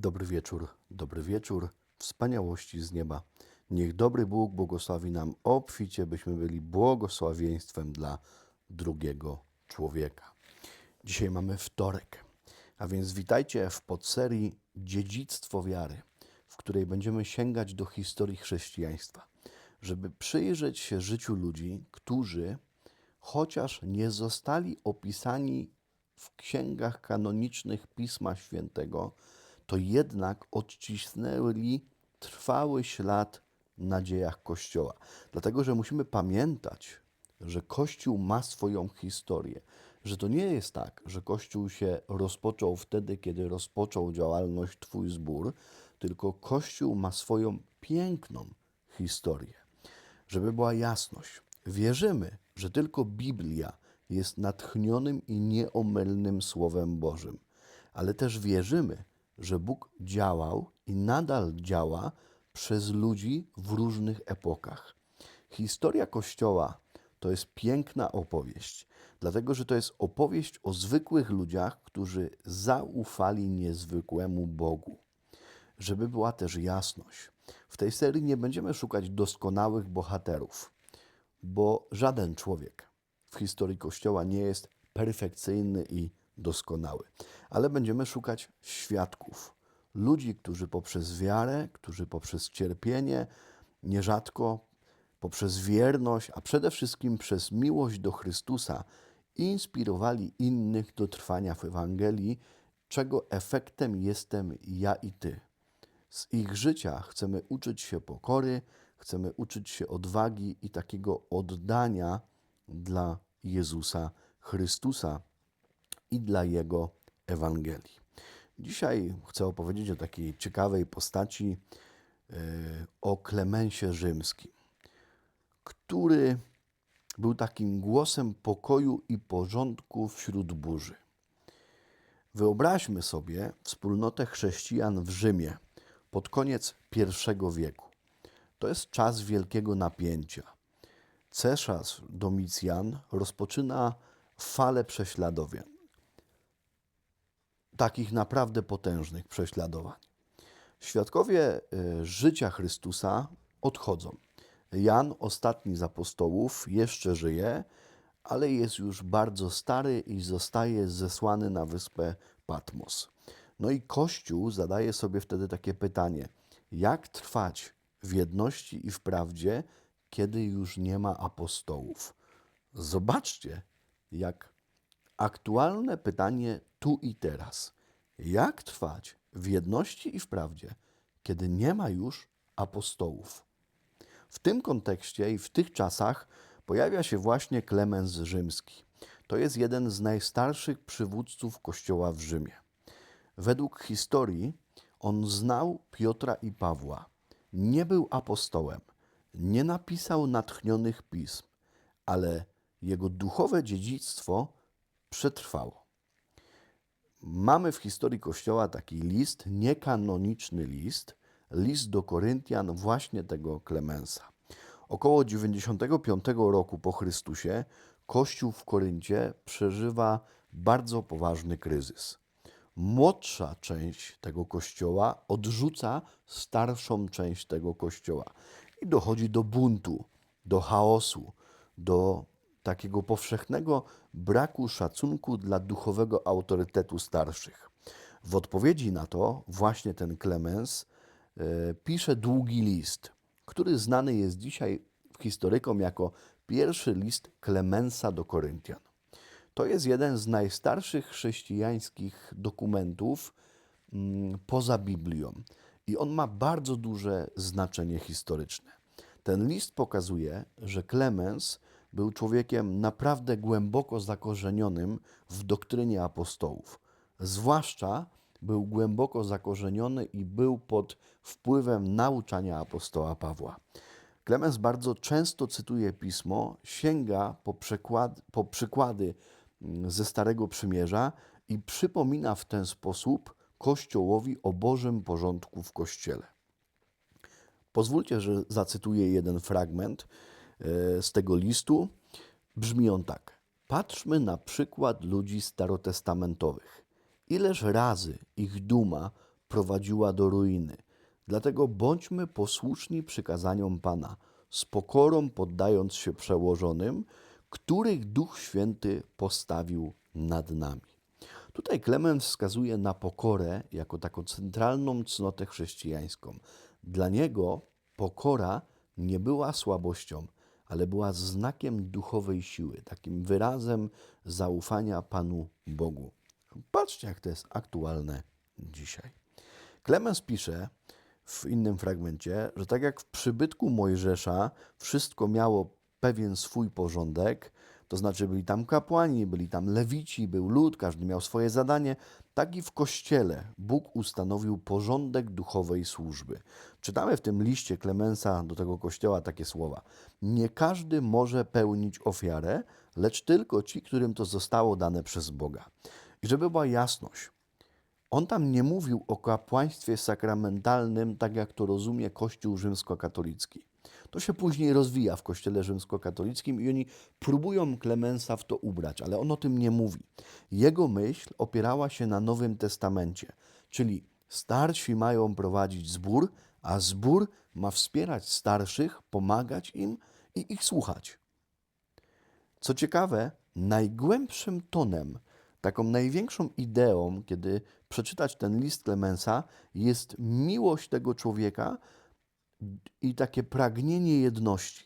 Dobry wieczór, dobry wieczór, wspaniałości z nieba. Niech dobry Bóg błogosławi nam obficie, byśmy byli błogosławieństwem dla drugiego człowieka. Dzisiaj mamy wtorek, a więc witajcie w podserii Dziedzictwo Wiary, w której będziemy sięgać do historii chrześcijaństwa, żeby przyjrzeć się życiu ludzi, którzy, chociaż nie zostali opisani w księgach kanonicznych Pisma Świętego, to jednak odcisnęli trwały ślad na dziejach Kościoła. Dlatego, że musimy pamiętać, że Kościół ma swoją historię, że to nie jest tak, że Kościół się rozpoczął wtedy, kiedy rozpoczął działalność Twój zbór, tylko Kościół ma swoją piękną historię. Żeby była jasność, wierzymy, że tylko Biblia jest natchnionym i nieomylnym Słowem Bożym, ale też wierzymy, że Bóg działał i nadal działa przez ludzi w różnych epokach. Historia Kościoła to jest piękna opowieść, dlatego że to jest opowieść o zwykłych ludziach, którzy zaufali niezwykłemu Bogu. Żeby była też jasność, w tej serii nie będziemy szukać doskonałych bohaterów, bo żaden człowiek w historii Kościoła nie jest perfekcyjny i doskonały, ale będziemy szukać świadków, ludzi, którzy poprzez wiarę, którzy poprzez cierpienie, nierzadko poprzez wierność, a przede wszystkim przez miłość do Chrystusa, inspirowali innych do trwania w Ewangelii, czego efektem jestem ja i Ty. Z ich życia chcemy uczyć się pokory, chcemy uczyć się odwagi i takiego oddania dla Jezusa Chrystusa i dla Jego Ewangelii. Dzisiaj chcę opowiedzieć o takiej ciekawej postaci, e, o Klemensie Rzymskim, który był takim głosem pokoju i porządku wśród burzy. Wyobraźmy sobie wspólnotę chrześcijan w Rzymie pod koniec I wieku. To jest czas wielkiego napięcia. Cesarz Domicjan rozpoczyna falę prześladowań. Takich naprawdę potężnych prześladowań. Świadkowie y, życia Chrystusa odchodzą. Jan, ostatni z apostołów, jeszcze żyje, ale jest już bardzo stary i zostaje zesłany na wyspę Patmos. No i Kościół zadaje sobie wtedy takie pytanie: jak trwać w jedności i w prawdzie, kiedy już nie ma apostołów? Zobaczcie, jak aktualne pytanie tu i teraz. Jak trwać w jedności i w prawdzie, kiedy nie ma już apostołów? W tym kontekście i w tych czasach pojawia się właśnie Klemens Rzymski. To jest jeden z najstarszych przywódców Kościoła w Rzymie. Według historii on znał Piotra i Pawła. Nie był apostołem, nie napisał natchnionych pism, ale jego duchowe dziedzictwo przetrwało. Mamy w historii Kościoła taki list, niekanoniczny list, list do Koryntian właśnie tego Klemensa. Około 95 roku po Chrystusie Kościół w Koryncie przeżywa bardzo poważny kryzys. Młodsza część tego kościoła odrzuca starszą część tego kościoła i dochodzi do buntu, do chaosu, do takiego powszechnego braku szacunku dla duchowego autorytetu starszych. W odpowiedzi na to właśnie ten Klemens e, pisze długi list, który znany jest dzisiaj historykom jako pierwszy list Klemensa do Koryntian. To jest jeden z najstarszych chrześcijańskich dokumentów mm, poza Biblią i on ma bardzo duże znaczenie historyczne. Ten list pokazuje, że Klemens był człowiekiem naprawdę głęboko zakorzenionym w doktrynie apostołów. Zwłaszcza był głęboko zakorzeniony i był pod wpływem nauczania apostoła Pawła. Klemens bardzo często cytuje pismo, sięga po, przekład, po przykłady mm, ze Starego Przymierza i przypomina w ten sposób Kościołowi o Bożym porządku w Kościele. Pozwólcie, że zacytuję jeden fragment z tego listu. Brzmi on tak. Patrzmy na przykład ludzi starotestamentowych. Ileż razy ich duma prowadziła do ruiny. Dlatego bądźmy posłuszni przykazaniom Pana, z pokorą poddając się przełożonym, których Duch Święty postawił nad nami. Tutaj Klemens wskazuje na pokorę jako taką centralną cnotę chrześcijańską. Dla niego pokora nie była słabością, ale była znakiem duchowej siły, takim wyrazem zaufania Panu Bogu. Patrzcie, jak to jest aktualne dzisiaj. Klemens pisze w innym fragmencie, że tak jak w przybytku Mojżesza wszystko miało pewien swój porządek, to znaczy byli tam kapłani, byli tam lewici, był lud, każdy miał swoje zadanie, tak i w kościele Bóg ustanowił porządek duchowej służby. Czytamy w tym liście Klemensa do tego kościoła takie słowa: Nie każdy może pełnić ofiarę, lecz tylko ci, którym to zostało dane przez Boga. I żeby była jasność, on tam nie mówił o kapłaństwie sakramentalnym, tak jak to rozumie Kościół rzymskokatolicki. To się później rozwija w Kościele rzymskokatolickim i oni próbują Klemensa w to ubrać, ale on o tym nie mówi. Jego myśl opierała się na Nowym Testamencie, czyli starsi mają prowadzić zbór, a zbór ma wspierać starszych, pomagać im i ich słuchać. Co ciekawe, najgłębszym tonem, taką największą ideą, kiedy przeczytać ten list Klemensa, jest miłość tego człowieka i takie pragnienie jedności.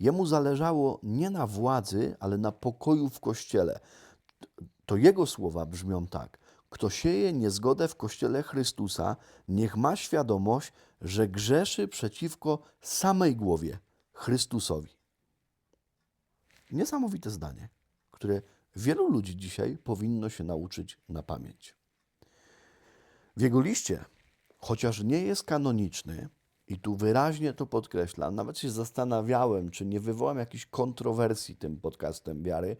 Jemu zależało nie na władzy, ale na pokoju w kościele. To jego słowa brzmią tak: Kto sieje niezgodę w kościele Chrystusa, niech ma świadomość, że grzeszy przeciwko samej głowie Chrystusowi. Niesamowite zdanie, które wielu ludzi dzisiaj powinno się nauczyć na pamięć. W jego liście, chociaż nie jest kanoniczny, i tu wyraźnie to podkreślam, nawet się zastanawiałem, czy nie wywołam jakichś kontrowersji tym podcastem wiary,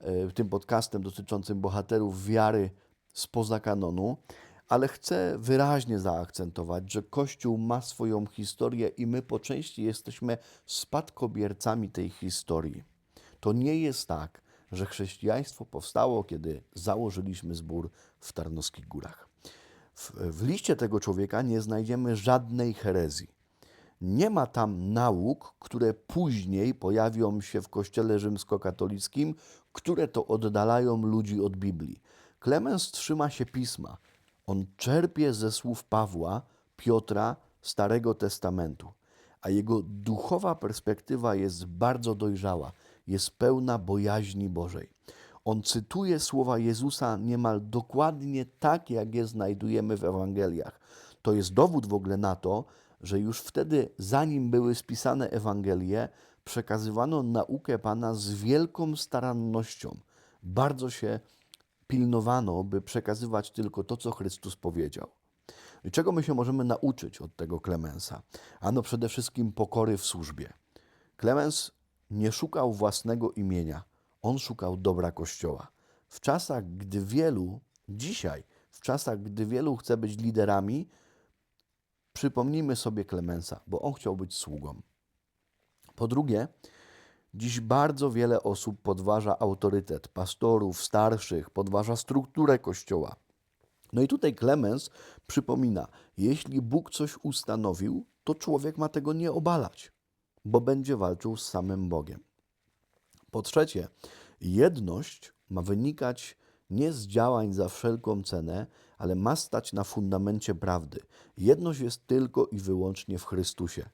e, tym podcastem dotyczącym bohaterów wiary spoza kanonu, ale chcę wyraźnie zaakcentować, że Kościół ma swoją historię i my po części jesteśmy spadkobiercami tej historii. To nie jest tak, że chrześcijaństwo powstało, kiedy założyliśmy zbór w Tarnowskich Górach. W, w liście tego człowieka nie znajdziemy żadnej herezji. Nie ma tam nauk, które później pojawią się w Kościele rzymskokatolickim, które to oddalają ludzi od Biblii. Klemens trzyma się pisma. On czerpie ze słów Pawła, Piotra, Starego Testamentu, a jego duchowa perspektywa jest bardzo dojrzała, jest pełna bojaźni Bożej. On cytuje słowa Jezusa niemal dokładnie tak, jak je znajdujemy w Ewangeliach. To jest dowód w ogóle na to, że już wtedy, zanim były spisane Ewangelie, przekazywano naukę Pana z wielką starannością. Bardzo się pilnowano, by przekazywać tylko to, co Chrystus powiedział. I czego my się możemy nauczyć od tego Klemensa? Ano przede wszystkim pokory w służbie. Klemens nie szukał własnego imienia, on szukał dobra Kościoła. W czasach, gdy wielu, dzisiaj, w czasach, gdy wielu chce być liderami, przypomnijmy sobie Klemensa, bo on chciał być sługą. Po drugie, dziś bardzo wiele osób podważa autorytet pastorów, starszych, podważa strukturę Kościoła. No i tutaj Klemens przypomina, jeśli Bóg coś ustanowił, to człowiek ma tego nie obalać, bo będzie walczył z samym Bogiem. Po trzecie, jedność ma wynikać nie z działań za wszelką cenę, ale ma stać na fundamencie prawdy. Jedność jest tylko i wyłącznie w Chrystusie,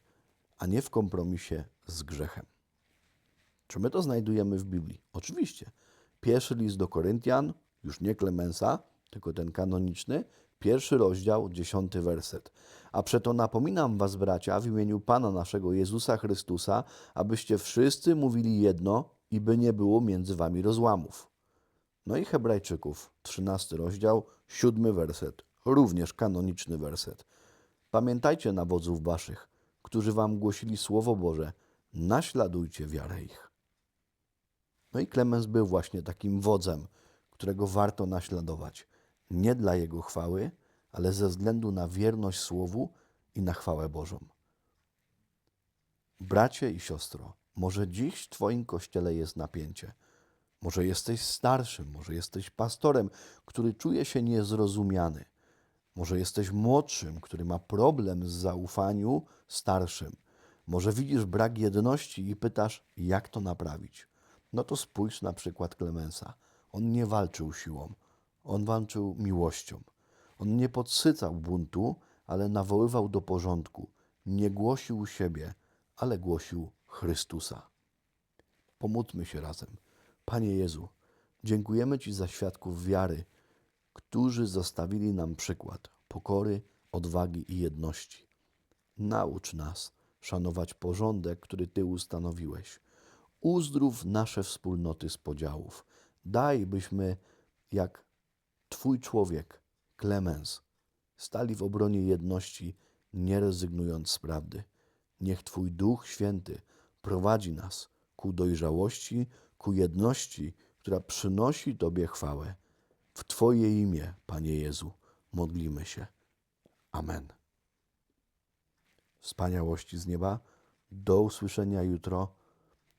a nie w kompromisie z grzechem. Czy my to znajdujemy w Biblii? Oczywiście. Pierwszy list do Koryntian, już nie Klemensa, tylko ten kanoniczny, pierwszy rozdział, dziesiąty werset. A przeto napominam was, bracia, w imieniu Pana naszego Jezusa Chrystusa, abyście wszyscy mówili jedno i by nie było między wami rozłamów. No i Hebrajczyków, 13 rozdział, 7 werset, również kanoniczny werset. Pamiętajcie na wodzów waszych, którzy wam głosili Słowo Boże, naśladujcie wiarę ich. No i Klemens był właśnie takim wodzem, którego warto naśladować. Nie dla jego chwały, ale ze względu na wierność Słowu i na chwałę Bożą. Bracie i siostro, może dziś w Twoim kościele jest napięcie. Może jesteś starszym, może jesteś pastorem, który czuje się niezrozumiany. Może jesteś młodszym, który ma problem z zaufaniu starszym. Może widzisz brak jedności i pytasz, jak to naprawić. No to spójrz na przykład Klemensa. On nie walczył siłą, on walczył miłością. On nie podsycał buntu, ale nawoływał do porządku. Nie głosił siebie, ale głosił Chrystusa. Pomódlmy się razem. Panie Jezu, dziękujemy Ci za świadków wiary, którzy zostawili nam przykład pokory, odwagi i jedności. Naucz nas szanować porządek, który Ty ustanowiłeś. Uzdrów nasze wspólnoty z podziałów. Daj, byśmy jak Twój człowiek, Klemens, stali w obronie jedności, nie rezygnując z prawdy. Niech Twój Duch Święty prowadzi nas ku dojrzałości, ku jedności, która przynosi Tobie chwałę. W Twoje imię, Panie Jezu, modlimy się. Amen. Wspaniałości z nieba. Do usłyszenia jutro.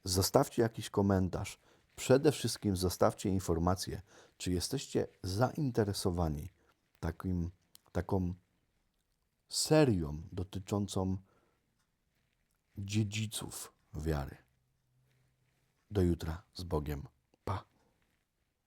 Zostawcie jakiś komentarz. Przede wszystkim zostawcie informację, czy jesteście zainteresowani takim, taką serią dotyczącą dziedziców wiary. Do jutra z Bogiem.